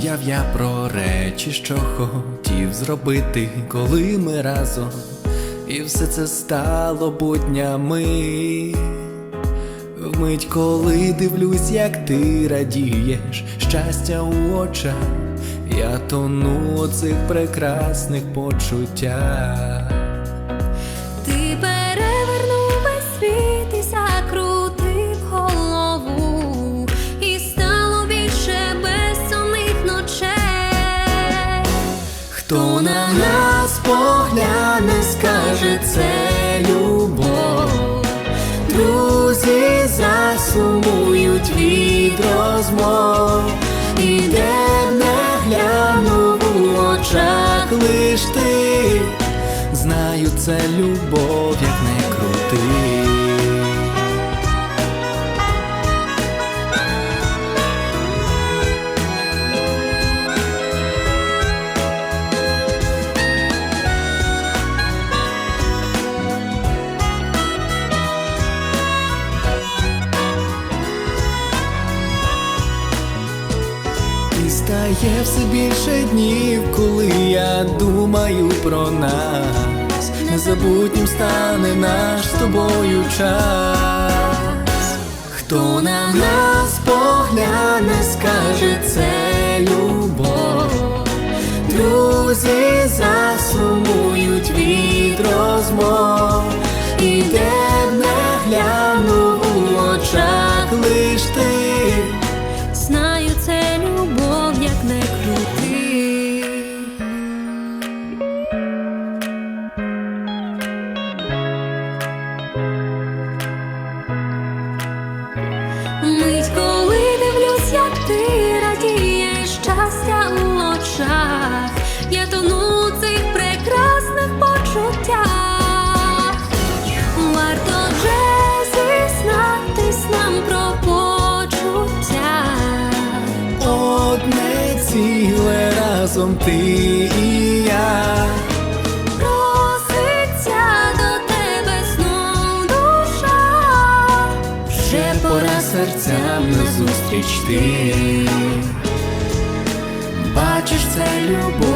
мріяв я про речі, що хотів зробити, коли ми разом, і все це стало буднями. Вмить, коли дивлюсь, як ти радієш, щастя у очах, я тону у цих прекрасних почуттях. Хто на нас погляне, скаже це любов. Друзі засумують від розмов, і де не гляну у очах лиш ти, знаю, це любов, як не стає все більше днів, коли я думаю про нас. Незабутнім стане наш з тобою час. Хто на нас погляне, скаже це любов. Друзі засумують від розмов, ти радієш щастя у очах, я цих прекрасних почуттях. Варто вже зізнатись нам про почуття. Одне ціле разом ти і Вже пора серцям назустріч ти. Бачиш, це любов,